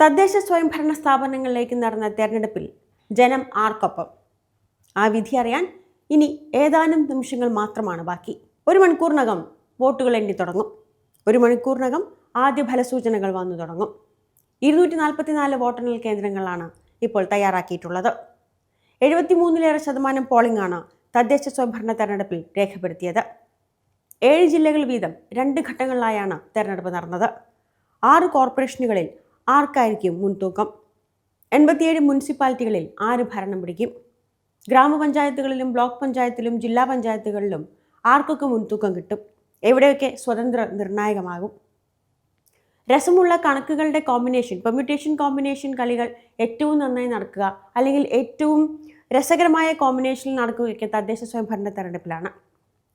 തദ്ദേശ സ്വയംഭരണ സ്ഥാപനങ്ങളിലേക്ക് നടന്ന തെരഞ്ഞെടുപ്പിൽ ജനം ആർക്കൊപ്പം? ആ വിധി അറിയാൻ ഇനി ഏതാനും നിമിഷങ്ങൾ മാത്രമാണ് ബാക്കി. ഒരു മണിക്കൂറിനകം വോട്ടുകൾ എണ്ണി തുടങ്ങും. ഒരു മണിക്കൂറിനകം ആദ്യ ഫലസൂചനകൾ വന്നു തുടങ്ങും. ഇരുന്നൂറ്റി നാൽപ്പത്തിനാല് വോട്ടെണ്ണൽ കേന്ദ്രങ്ങളാണ് ഇപ്പോൾ തയ്യാറാക്കിയിട്ടുള്ളത്. എഴുപത്തിമൂന്നിലേറെ ശതമാനം പോളിംഗ് ആണ് തദ്ദേശ സ്വയംഭരണ തെരഞ്ഞെടുപ്പിൽ രേഖപ്പെടുത്തിയത്. ഏഴ് ജില്ലകൾ വീതം രണ്ട് ഘട്ടങ്ങളിലായാണ് തെരഞ്ഞെടുപ്പ് നടന്നത്. ആറ് കോർപ്പറേഷനുകളിൽ ആർക്കായിരിക്കും മുൻതൂക്കം? എൺപത്തിയേഴ് മുനിസിപ്പാലിറ്റികളിൽ ആര് ഭരണം പിടിക്കും? ഗ്രാമപഞ്ചായത്തുകളിലും ബ്ലോക്ക് പഞ്ചായത്തിലും ജില്ലാ പഞ്ചായത്തുകളിലും ആർക്കൊക്കെ മുൻതൂക്കം കിട്ടും? എവിടെയൊക്കെ സ്വതന്ത്ര നിർണായകമാകും? രസമുള്ള കണക്കുകളുടെ കോമ്പിനേഷൻ പെർമ്യൂട്ടേഷൻ കോമ്പിനേഷൻ കളികൾ ഏറ്റവും നന്നായി നടക്കുക അല്ലെങ്കിൽ ഏറ്റവും രസകരമായ കോമ്പിനേഷനിൽ നടക്കുകയൊക്കെ തദ്ദേശ സ്വയംഭരണ തെരഞ്ഞെടുപ്പിലാണ്.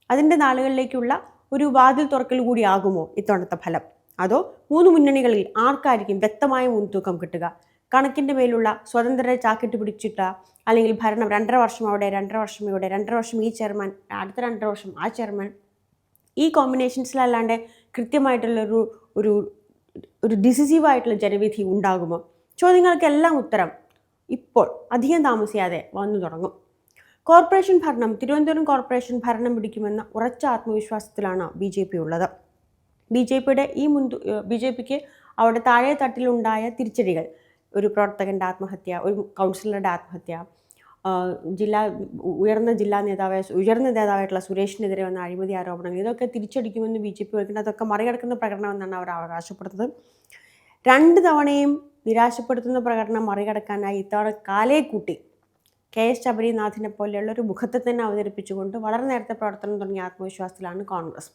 അതിന്റെ നാളുകളിലേക്കുള്ള ഒരു വാതിൽ തുറക്കൽ കൂടിയാകുമോ ഇത്തവണത്തെ ഫലം? അതോ മൂന്ന് മുന്നണികളിൽ ആർക്കായിരിക്കും വ്യക്തമായ മുൻതൂക്കം കിട്ടുക? കണക്കിന്റെ മേലുള്ള സ്വതന്ത്രരെ ചാക്കിട്ട് പിടിച്ചിട്ട? അല്ലെങ്കിൽ ഭരണം രണ്ടര വർഷം അവിടെ രണ്ടര വർഷം ഇവിടെ രണ്ടര വർഷം ഈ ചെയർമാൻ അടുത്ത രണ്ടര വർഷം ആ ചെയർമാൻ? ഈ കോമ്പിനേഷൻസിലല്ലാണ്ട് കൃത്യമായിട്ടുള്ളൊരു ഒരു ഒരു ഡിസിസീവ് ആയിട്ടുള്ള ജനവിധി ഉണ്ടാകുമോ? ചോദ്യങ്ങൾക്കെല്ലാം ഉത്തരം ഇപ്പോൾ അധികം താമസിയാതെ വന്നു തുടങ്ങും. കോർപ്പറേഷൻ ഭരണം തിരുവനന്തപുരം കോർപ്പറേഷൻ ഭരണം പിടിക്കുമെന്ന ഉറച്ച ആത്മവിശ്വാസത്തിലാണ് ബി ജെ പി ഉള്ളത്. ബി ജെ പിയുടെ ഈ മുൻ ബി ജെ പിക്ക് അവിടെ താഴെ തട്ടിലുണ്ടായ തിരിച്ചടികൾ. ഒരു പ്രവർത്തകന്റെ ആത്മഹത്യ ഒരു കൗൺസിലറുടെ ആത്മഹത്യ ജില്ലാ ഉയർന്ന ജില്ലാ നേതാവായ ഉയർന്ന നേതാവായിട്ടുള്ള സുരേഷിനെതിരെ വന്ന അഴിമതി ആരോപണങ്ങൾ ഇതൊക്കെ തിരിച്ചടിക്കുമെന്ന് ബി ജെ പി വയ്ക്കുന്നത് അതൊക്കെ മറികടക്കുന്ന പ്രകടനമെന്നാണ് അവർ അവകാശപ്പെടുന്നത്. രണ്ട് തവണയും നിരാശപ്പെടുത്തുന്ന പ്രകടനം മറികടക്കാനായി ഇത്തവണ കാലേ കൂട്ടി കെ എസ് ശബരിനാഥിനെ പോലെയുള്ള ഒരു മുഖത്തെ തന്നെ അവതരിപ്പിച്ചുകൊണ്ട് വളരെ നേരത്തെ പ്രവർത്തനം തുടങ്ങിയ ആത്മവിശ്വാസത്തിലാണ് കോൺഗ്രസ്.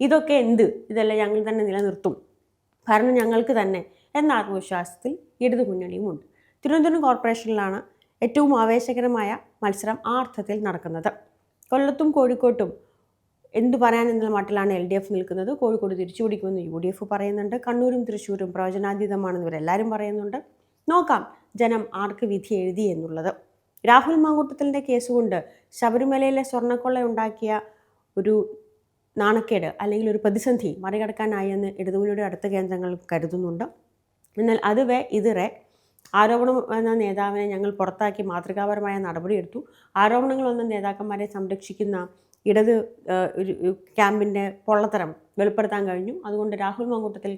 ഇതൊക്കെ എന്ത്? ഇതെല്ലാം ഞങ്ങൾ തന്നെ നിലനിർത്തും. കാരണം ഞങ്ങൾക്ക് തന്നെ എന്ന ആത്മവിശ്വാസത്തിൽ ഇടതു മുന്നണിയുമുണ്ട്. തിരുവനന്തപുരം കോർപ്പറേഷനിലാണ് ഏറ്റവും ആവേശകരമായ മത്സരം ആ അർത്ഥത്തിൽ നടക്കുന്നത്. കൊല്ലത്തും കോഴിക്കോട്ടും എന്തു പറയാനെന്നുള്ള മട്ടിലാണ് എൽ ഡി എഫ് നിൽക്കുന്നത്. കോഴിക്കോട് തിരിച്ചു പിടിക്കുമെന്ന് യു ഡി എഫ് പറയുന്നുണ്ട്. കണ്ണൂരും തൃശ്ശൂരും പ്രവചനാതീതമാണെന്ന് ഇവരെല്ലാവരും പറയുന്നുണ്ട്. നോക്കാം ജനം ആർക്ക് വിധി എഴുതി എന്നുള്ളത്. രാഹുൽ മാങ്കൂട്ടത്തിന്റെ കേസുകൊണ്ട് ശബരിമലയിലെ സ്വർണക്കൊള്ള ഉണ്ടാക്കിയ ഒരു നാണക്കേട് അല്ലെങ്കിൽ ഒരു പ്രതിസന്ധി മറികടക്കാനായി എന്ന് ഇടതുമുന്നണിയുടെ അടുത്ത കേന്ദ്രങ്ങൾ കരുതുന്നുണ്ട്. എന്നാൽ അതുവേ ഇതുവരെ ഇത് ആരോപണം എന്ന നേതാവിനെ ഞങ്ങൾ പുറത്താക്കി മാതൃകാപരമായ നടപടിയെടുത്തു ആരോപണങ്ങൾ വന്ന നേതാക്കന്മാരെ സംരക്ഷിക്കുന്ന ഇടത് ഒരു ഒരു ക്യാമ്പിന്റെ പൊള്ളത്തരം വെളിപ്പെടുത്താൻ കഴിഞ്ഞു. അതുകൊണ്ട് രാഹുൽ മാങ്കൂട്ടത്തിൽ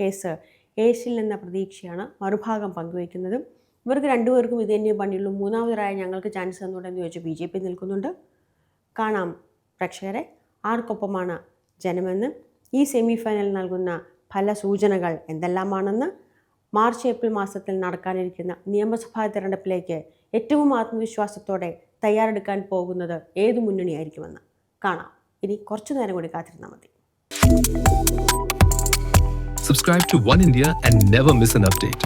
കേസ് ഏഷ്യയിൽ എന്ന പ്രതീക്ഷയാണ് മറുഭാഗം പങ്കുവയ്ക്കുന്നത്. ഇവർക്ക് രണ്ടുപേർക്കും ഇത് തന്നെ പണിയുള്ളൂ. മൂന്നാമതൊരായ ഞങ്ങൾക്ക് ചാൻസ് തന്നുകൊണ്ടെന്ന് ചോദിച്ച് ബി ജെ പി നിൽക്കുന്നുണ്ട്. കാണാം പ്രേക്ഷകരെ. ആർക്കൊപ്പമാണ് ജനമെന്ന് ഈ സെമി ഫൈനൽ നൽകുന്ന ഫലസൂചനകൾ എന്തെല്ലാമാണെന്ന് മാർച്ച് ഏപ്രിൽ മാസത്തിൽ നടക്കാനിരിക്കുന്ന നിയമസഭാ തിരഞ്ഞെടുപ്പിലേക്ക് ഏറ്റവും ആത്മവിശ്വാസത്തോടെ തയ്യാറെടുക്കാൻ പോകുന്നത് ഏതു മുന്നണിയായിരിക്കുമെന്ന് കാണാം ഇനി കുറച്ചു നേരം കൂടി കാത്തിരുന്നാൽ മതി Subscribe to One India and never miss an update.